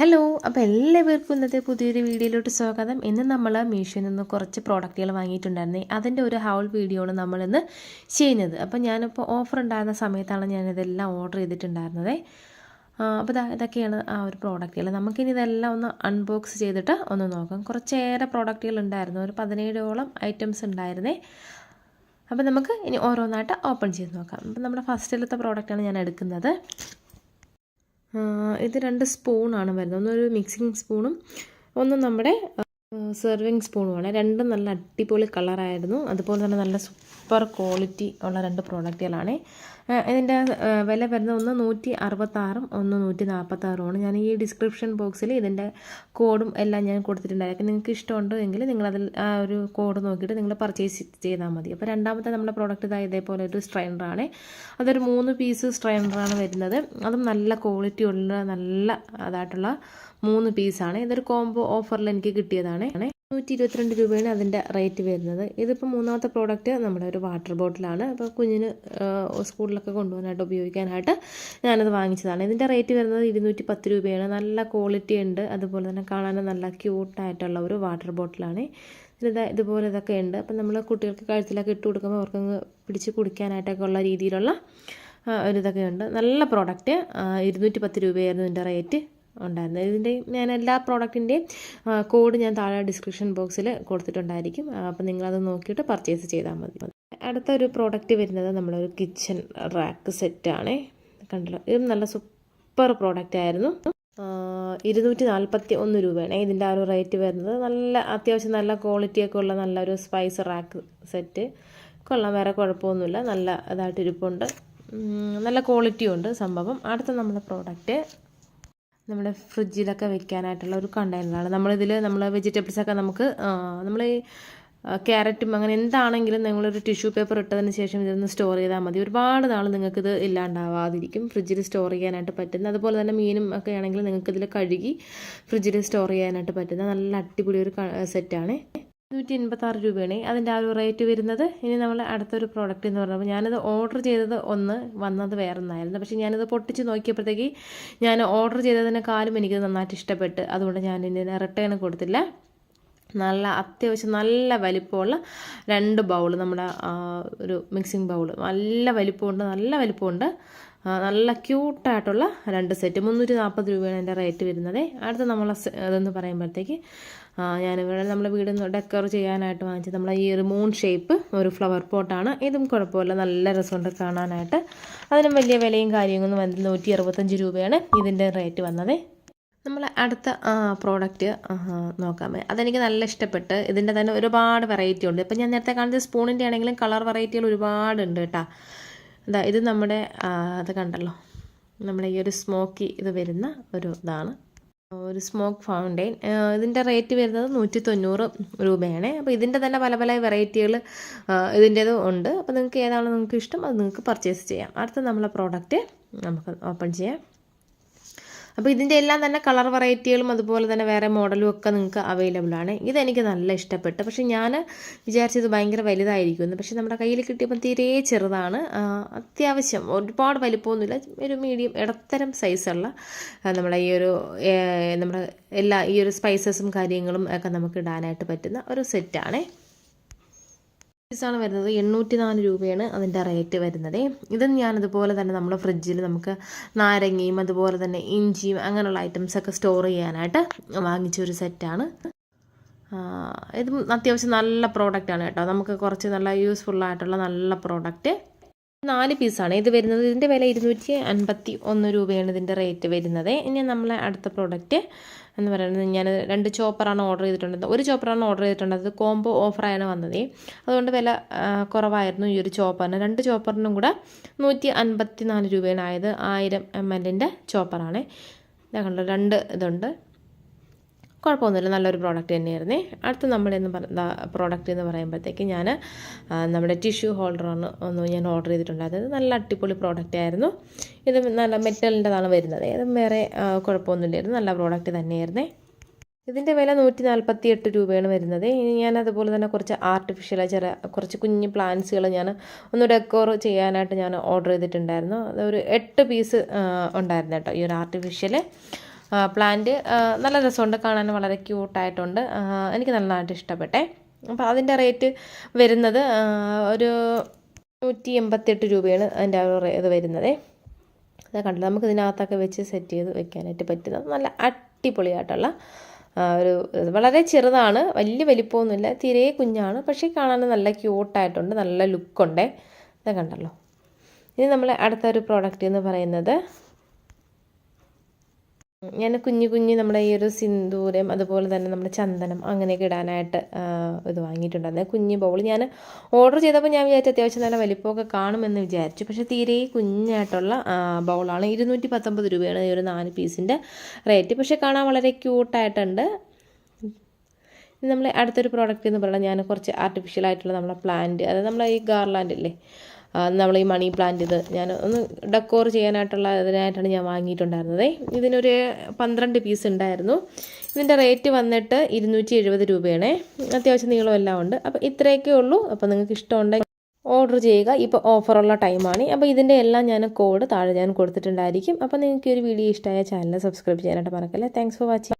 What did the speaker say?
Hello അപ്പോൾ എല്ലാവർക്കും ഇന്നത്തെ പുതിയൊരു വീഡിയോയിലോട്ട് സ്വാഗതം. ഇന്ന് നമ്മൾ മീഷോയിൽ നിന്ന് കുറച്ച് പ്രോഡക്റ്റുകൾ വാങ്ങിയിട്ടുണ്ടായിരുന്നേ. അതിന്റെ ഒരു ഹൗൾ വീഡിയോ ആണ് നമ്മളിന്ന് ചെയ്യുന്നത്. അപ്പോൾ ഞാനിപ്പോൾ ഓഫർ ഉണ്ടായിരുന്ന സമയത്താണ് ഞാനിതെല്ലാം ഓർഡർ ചെയ്തിട്ടുണ്ടായിരുന്നത്. അപ്പോൾ ഇതാ ഇതൊക്കെയാണ് ആ ഒരു പ്രോഡക്റ്റുകൾ നമുക്കിനി ഇതെല്ലാം ഒന്ന് അൺബോക്സ് ചെയ്തിട്ട് ഒന്ന് നോക്കാം. കുറച്ചേറെ പ്രോഡക്റ്റുകൾ ഉണ്ടായിരുന്നു. ഒരു പതിനേഴോളം ഐറ്റംസ് ഉണ്ടായിരുന്നേ. അപ്പോൾ നമുക്ക് ഇനി ഓരോന്നായിട്ട് ഓപ്പൺ ചെയ്ത് നോക്കാം. അപ്പോൾ നമ്മുടെ ഫസ്റ്റിലത്തെ പ്രോഡക്റ്റാണ് ഞാൻ എടുക്കുന്നത്. ഇത് രണ്ട് സ്പൂണാണ് വരുന്നത്. ഒന്നൊരു മിക്സിങ് സ്പൂണും ഒന്ന് നമ്മുടെ സെർവിങ് സ്പൂണുമാണ് രണ്ടും നല്ല അടിപൊളി കളറായിരുന്നു അതുപോലെ തന്നെ നല്ല സൂപ്പർ ക്വാളിറ്റി ഉള്ള രണ്ട് പ്രോഡക്റ്റുകളാണ് ഇതിന്റെ വില വരുന്നത് ഒന്ന് നൂറ്റി അറുപത്താറും ഒന്ന് നൂറ്റി നാൽപ്പത്താറുമാണ്. ഞാൻ ഈ ഡിസ്ക്രിപ്ഷൻ ബോക്സിൽ ഇതിന്റെ കോഡും എല്ലാം ഞാൻ കൊടുത്തിട്ടുണ്ടായിരിക്കും നിങ്ങൾക്ക് ഇഷ്ടമുണ്ടോ എങ്കിൽ നിങ്ങളതിൽ ആ ഒരു കോഡ് നോക്കിയിട്ട് നിങ്ങൾ പർച്ചേസ് ചെയ്താൽ മതി. അപ്പോൾ രണ്ടാമത്തെ നമ്മുടെ പ്രോഡക്റ്റ് ഇതാ ഇതേപോലെ ഒരു സ്ട്രൈനറാണ് അതൊരു മൂന്ന് പീസ് സ്ട്രൈനറാണ് വരുന്നത്. അതും നല്ല ക്വാളിറ്റി ഉള്ള നല്ല അതായിട്ടുള്ള മൂന്ന് പീസാണ് ഇതൊരു കോംബോ ഓഫറിൽ എനിക്ക് കിട്ടിയതാണ്. നൂറ്റി ഇരുപത്തിരണ്ട് രൂപയാണ് അതിന്റെ റേറ്റ് വരുന്നത്. ഇതിപ്പോൾ മൂന്നാമത്തെ പ്രോഡക്റ്റ് നമ്മുടെ ഒരു വാട്ടർ ബോട്ടിലാണ്. അപ്പോൾ കുഞ്ഞിന് സ്കൂളിലൊക്കെ കൊണ്ടുപോകാനായിട്ട് ഉപയോഗിക്കാനായിട്ട് ഞാനത് വാങ്ങിച്ചതാണ്. ഇതിന്റെ റേറ്റ് വരുന്നത് ഇരുന്നൂറ്റി പത്ത് രൂപയാണ്. നല്ല ക്വാളിറ്റി ഉണ്ട്. അതുപോലെ തന്നെ കാണാനും നല്ല ക്യൂട്ടായിട്ടുള്ള ഒരു വാട്ടർ ബോട്ടിലാണ്. ഇതാ ഇതുപോലെ ഇതൊക്കെ ഉണ്ട്. അപ്പം നമ്മൾ കുട്ടികൾക്ക് കഴുത്തിലൊക്കെ ഇട്ട് കൊടുക്കുമ്പോൾ അവർക്കങ്ങ് പിടിച്ച് കുടിക്കാനായിട്ടൊക്കെ ഉള്ള രീതിയിലുള്ള ഒരിതൊക്കെ ഉണ്ട്. നല്ല പ്രോഡക്റ്റ് ഇരുന്നൂറ്റി പത്ത് രൂപയായിരുന്നു ഇതിന്റെ റേറ്റ്. ഉണ്ടായിരുന്നത്. ഇതിന്റെ ഞാൻ എല്ലാ പ്രോഡക്റ്റിന്റെയും കോഡ് ഞാൻ താഴെ ഡിസ്ക്രിപ്ഷൻ ബോക്സിൽ കൊടുത്തിട്ടുണ്ടായിരിക്കും. അപ്പോൾ നിങ്ങളത് നോക്കിയിട്ട് പർച്ചേസ് ചെയ്താൽ മതി. അടുത്ത ഒരു പ്രോഡക്റ്റ് വരുന്നത് നമ്മളൊരു കിച്ചൺ റാക്ക് സെറ്റാണ് കണ്ടല്ലോ ഇതും നല്ല സൂപ്പർ പ്രോഡക്റ്റ് ആയിരുന്നു. ഇരുന്നൂറ്റി നാൽപ്പത്തി ഒന്ന് രൂപയാണ് ഇതിന്റെ ആ ഒരു റേറ്റ് വരുന്നത്. നല്ല അത്യാവശ്യം നല്ല ക്വാളിറ്റിയൊക്കെ ഉള്ള നല്ലൊരു സ്പൈസ് റാക്ക് സെറ്റ് കൊള്ളാം വേറെ കുഴപ്പമൊന്നുമില്ല. നല്ല ഇതായിട്ട് ഇരിപ്പുണ്ട് നല്ല ക്വാളിറ്റിയും ഉണ്ട് സംഭവം. അടുത്ത നമ്മുടെ പ്രോഡക്റ്റ് നമ്മുടെ ഫ്രിഡ്ജിലൊക്കെ വെക്കാനായിട്ടുള്ള ഒരു കണ്ടെയ്നറാണ് നമ്മളിതിൽ നമ്മൾ വെജിറ്റബിൾസൊക്കെ നമുക്ക് നമ്മൾ ഈ ക്യാരറ്റും അങ്ങനെ എന്താണെങ്കിലും നിങ്ങളൊരു ടിഷ്യൂ പേപ്പർ ഇട്ടതിന് ശേഷം ഇതൊന്ന് സ്റ്റോർ ചെയ്താൽ മതി. ഒരുപാട് നാൾ നിങ്ങൾക്കിത് ഇല്ലാണ്ടാവാതിരിക്കും. ഫ്രിഡ്ജിൽ സ്റ്റോർ ചെയ്യാനായിട്ട് പറ്റുന്ന അതുപോലെ തന്നെ മീനും ഒക്കെ ആണെങ്കിൽ നിങ്ങൾക്കിതിൽ കഴുകി ഫ്രിഡ്ജിൽ സ്റ്റോർ ചെയ്യാനായിട്ട് പറ്റുന്ന നല്ല അടിപൊളി ഒരു സെറ്റാണ് നൂറ്റി എൺപത്താറ് രൂപയാണ്. അതിന്റെ ആ ഒരു റേറ്റ് വരുന്നത്. ഇനി നമ്മൾ അടുത്തൊരു പ്രോഡക്റ്റ് എന്ന് പറഞ്ഞപ്പോൾ ഞാനത് ഓർഡർ ചെയ്തത് ഒന്ന് വന്നത് വേറെ ഒന്നായിരുന്നു പക്ഷേ ഞാനത് പൊട്ടിച്ച് നോക്കിയപ്പോഴത്തേക്ക് ഞാൻ ഓർഡർ ചെയ്തതിനെക്കാളും എനിക്ക് നന്നായിട്ട് ഇഷ്ടപ്പെട്ട്. അതുകൊണ്ട് ഞാൻ ഇതിനെ റിട്ടേൺ കൊടുത്തില്ല. നല്ല അത്യാവശ്യം നല്ല വലിപ്പമുള്ള രണ്ട് ബൗൾ നമ്മുടെ ഒരു മിക്സിംഗ് ബൗൾ നല്ല വലിപ്പമുണ്ട് നല്ല വലിപ്പമുണ്ട്. നല്ല ക്യൂട്ടായിട്ടുള്ള രണ്ട് സെറ്റ് മുന്നൂറ്റി നാൽപ്പത് രൂപയാണ് എന്റെ റേറ്റ് വരുന്നത്. അടുത്ത നമ്മൾ ഇതെന്ന് പറയുമ്പോഴത്തേക്ക് ഞാനിവിടെ നമ്മുടെ വീട് ഡെക്കർ ചെയ്യാനായിട്ട് വാങ്ങിച്ചത് നമ്മളെ ഈ ഒരു മൂൺ ഷേപ്പ് ഒരു ഫ്ലവർ പോട്ടാണ് ഇതും കുഴപ്പമില്ല നല്ല രസമുണ്ട് കാണാനായിട്ട്. അതിനും വലിയ വിലയും കാര്യങ്ങളൊന്നും വന്നത് നൂറ്റി അറുപത്തഞ്ച് രൂപയാണ് ഇതിന്റെ റേറ്റ് വന്നത്. നമ്മൾ അടുത്ത പ്രോഡക്റ്റ് നോക്കാം. അതെനിക്ക് നല്ല ഇഷ്ടപ്പെട്ട് ഇതിന്റെ തന്നെ ഒരുപാട് വെറൈറ്റി ഉണ്ട്. ഇപ്പം ഞാൻ നേരത്തെ കാണിച്ച സ്പൂണിന്റെ ആണെങ്കിലും കളർ വെറൈറ്റികൾ ഒരുപാടുണ്ട് കേട്ടോ ഇതാ ഇത് നമ്മുടെ അത് കണ്ടല്ലോ. നമ്മുടെ ഈ ഒരു സ്മോക്കി ഇത് വരുന്ന ഒരു ഇതാണ്. ഒരു സ്മോക്ക് ഫൗണ്ടെയിൻ ഇതിന്റെ റേറ്റ് വരുന്നത് നൂറ്റി തൊണ്ണൂറ് രൂപയാണ്. അപ്പോൾ ഇതിന്റെ തന്നെ പല പല വെറൈറ്റികൾ ഇതിന്റേത് ഉണ്ട്. അപ്പോൾ നിങ്ങൾക്ക് ഏതാണ് നിങ്ങൾക്ക് ഇഷ്ടം അത് നിങ്ങൾക്ക് പർച്ചേസ് ചെയ്യാം. അടുത്ത നമ്മളെ പ്രോഡക്റ്റ് നമുക്ക് ഓപ്പൺ ചെയ്യാം. അപ്പോൾ ഇതിന്റെ എല്ലാം തന്നെ കളർ വെറൈറ്റികളും അതുപോലെ തന്നെ വേറെ മോഡലും ഒക്കെ നിങ്ങൾക്ക് അവൈലബിൾ ആണ്. ഇതെനിക്ക് നല്ല ഇഷ്ടപ്പെട്ടു. പക്ഷേ ഞാൻ വിചാരിച്ചത് ഭയങ്കര വലുതായിരിക്കുമെന്ന്. പക്ഷേ നമ്മുടെ കയ്യിൽ കിട്ടിയപ്പോൾ തീരെ ചെറുതാണ്. അത്യാവശ്യം ഒരുപാട് വലിപ്പമൊന്നുമില്ല. ഒരു മീഡിയം ഇടത്തരം സൈസുള്ള നമ്മുടെ ഈ ഒരു നമ്മുടെ എല്ലാ ഈ ഒരു സ്പൈസസും കാര്യങ്ങളും ഒക്കെ നമുക്ക് ഇടാനായിട്ട് പറ്റുന്ന ഒരു സെറ്റാണേ ആണ് വരുന്നത്. എണ്ണൂറ്റി നാല് രൂപയാണ് അതിന്റെ റേറ്റ് വരുന്നത്. ഇത് ഞാനതുപോലെ തന്നെ നമ്മുടെ ഫ്രിഡ്ജിൽ നമുക്ക് നാരങ്ങയും അതുപോലെ തന്നെ ഇഞ്ചിയും അങ്ങനെയുള്ള ഐറ്റംസൊക്കെ സ്റ്റോർ ചെയ്യാനായിട്ട് വാങ്ങിച്ച ഒരു സെറ്റാണ് ഇതും അത്യാവശ്യം നല്ല പ്രോഡക്റ്റാണ് കേട്ടോ. നമുക്ക് കുറച്ച് നല്ല യൂസ്ഫുള്ളായിട്ടുള്ള നല്ല പ്രോഡക്റ്റ് നാല് പീസാണ്. ഇത് വരുന്നത് ഇതിന്റെ വില ഇരുന്നൂറ്റി അൻപത്തി ഒന്ന് രൂപയാണ് ഇതിന്റെ റേറ്റ് വരുന്നത്. ഇനി നമ്മളെ അടുത്ത പ്രോഡക്റ്റ് എന്ന് പറയുന്നത് ഞാൻ രണ്ട് ചോപ്പറാണ് ഓർഡർ ചെയ്തിട്ടുണ്ടത് ഒരു ചോപ്പറാണ് ഓർഡർ ചെയ്തിട്ടുണ്ടത് കോംബോ ഓഫറായാണ് വന്നത്. അതുകൊണ്ട് വില കുറവായിരുന്നു ഈ ഒരു ചോപ്പറിന് രണ്ട് ചോപ്പറിനും കൂടെ നൂറ്റി അൻപത്തി നാല് രൂപയാണ് ആയത് ആയിരം എം എല്ലിന്റെ ചോപ്പറാണ് കണ്ടോ രണ്ട് ഇതുണ്ട്. കുഴപ്പമൊന്നുമില്ല നല്ലൊരു പ്രോഡക്റ്റ് തന്നെയായിരുന്നേ. അടുത്ത നമ്മളെന്ന് പറഞ്ഞ പ്രോഡക്റ്റ് എന്ന് പറയുമ്പോഴത്തേക്ക് ഞാൻ നമ്മുടെ ടിഷ്യൂ ഹോൾഡറാണ് ഒന്ന് ഞാൻ ഓർഡർ ചെയ്തിട്ടുണ്ട്. അതായത് നല്ല അടിപൊളി പ്രോഡക്റ്റ് ആയിരുന്നു. ഇത് നല്ല മെറ്റലിന്റെതാണ് വരുന്നത്. ഇത് വേറെ കുഴപ്പമൊന്നുമില്ലായിരുന്നു. നല്ല പ്രോഡക്റ്റ് തന്നെയായിരുന്നേ. ഇതിന്റെ വില നൂറ്റി നാൽപ്പത്തി എട്ട് രൂപയാണ് വരുന്നത്. ഇനി ഞാൻ അതുപോലെ തന്നെ കുറച്ച് ആർട്ടിഫിഷ്യൽ ചില കുറച്ച് കുഞ്ഞ് പ്ലാന്റ്സുകൾ ഞാൻ ഒന്ന് ഡെക്കോർ ചെയ്യാനായിട്ട് ഞാൻ ഓർഡർ ചെയ്തിട്ടുണ്ടായിരുന്നു. അതൊരു എട്ട് പീസ് ഉണ്ടായിരുന്നു കേട്ടോ ഈ ഒരു ആർട്ടിഫിഷ്യൽ പ്ലാന്റ് നല്ല രസമുണ്ട്. കാണാൻ വളരെ ക്യൂട്ടായിട്ടുണ്ട് എനിക്ക് നന്നായിട്ട് ഇഷ്ടപ്പെട്ടെ. അപ്പോൾ അതിന്റെ റേറ്റ് വരുന്നത് ഒരു നൂറ്റി എൺപത്തെട്ട് രൂപയാണ് അതിന്റെ ഇത് വരുന്നത്. അത് കണ്ടില്ല? നമുക്ക് ഇതിനകത്തൊക്കെ വെച്ച് സെറ്റ് ചെയ്ത് വെക്കാനായിട്ട് പറ്റുന്നത് നല്ല അടിപൊളിയായിട്ടുള്ള ഒരു വളരെ ചെറുതാണ്. വലിയ വലിപ്പമൊന്നുമില്ല. തീരെ കുഞ്ഞാണ്. പക്ഷേ കാണാൻ നല്ല ക്യൂട്ടായിട്ടുണ്ട് നല്ല ലുക്കുണ്ടേ ഇത് കണ്ടല്ലോ. ഇനി നമ്മളെ അടുത്ത ഒരു പ്രോഡക്റ്റ് എന്ന് പറയുന്നത് ഞാൻ കുഞ്ഞു കുഞ്ഞു നമ്മുടെ ഈ ഒരു സിന്ദൂരം അതുപോലെ തന്നെ നമ്മുടെ ചന്ദനം അങ്ങനെയൊക്കെ ഇടാനായിട്ട് ഇത് വാങ്ങിയിട്ടുണ്ടായിരുന്നു. കുഞ്ഞു ബൗൾ ഞാൻ ഓർഡർ ചെയ്തപ്പോൾ ഞാൻ വിചാരിച്ചു അത്യാവശ്യം നല്ല വലിപ്പമൊക്കെ കാണുമെന്ന് വിചാരിച്ചു. പക്ഷേ തീരെ കുഞ്ഞായിട്ടുള്ള ബൗളാണ് ഇരുന്നൂറ്റി പത്തൊമ്പത് രൂപയാണ് ഈ ഒരു നാല് പീസിന്റെ റേറ്റ്. പക്ഷേ കാണാൻ വളരെ ക്യൂട്ടായിട്ടുണ്ട്. നമ്മൾ അടുത്തൊരു പ്രോഡക്റ്റ് എന്ന് പറഞ്ഞാൽ ഞാൻ കുറച്ച് ആർട്ടിഫിഷ്യൽ ആയിട്ടുള്ള നമ്മളെ പ്ലാന്റ് അതായത് നമ്മളെ ഈ ഗാർലാൻഡ് ഇല്ലേ നമ്മൾ ഈ മണി പ്ലാന്റ് ഇത് ഞാൻ ഒന്ന് ഡെക്കോർ ചെയ്യാനായിട്ടുള്ള ഇതിനായിട്ടാണ് ഞാൻ വാങ്ങിയിട്ടുണ്ടായിരുന്നത്. ഇതിനൊരു പന്ത്രണ്ട് പീസ് ഉണ്ടായിരുന്നു. ഇതിന്റെ റേറ്റ് വന്നിട്ട് ഇരുന്നൂറ്റി എഴുപത് രൂപയാണ്. അത്യാവശ്യം നീളം എല്ലാം ഉണ്ട്. അപ്പോൾ ഇത്രയൊക്കെ ഉള്ളൂ. അപ്പോൾ നിങ്ങൾക്ക് ഇഷ്ടമുണ്ടെങ്കിൽ ഓർഡർ ചെയ്യുക. ഇപ്പോൾ ഓഫറുള്ള ടൈമാണ് അപ്പോൾ ഇതിന്റെ എല്ലാം ഞാൻ കോഡ് താഴെ ഞാൻ കൊടുത്തിട്ടുണ്ടായിരിക്കും. അപ്പോൾ നിങ്ങൾക്ക് ഒരു വീഡിയോ ഇഷ്ടമായ ചാനൽ സബ്സ്ക്രൈബ് ചെയ്യാനായിട്ട് മറക്കല്ലേ. Thanks for watching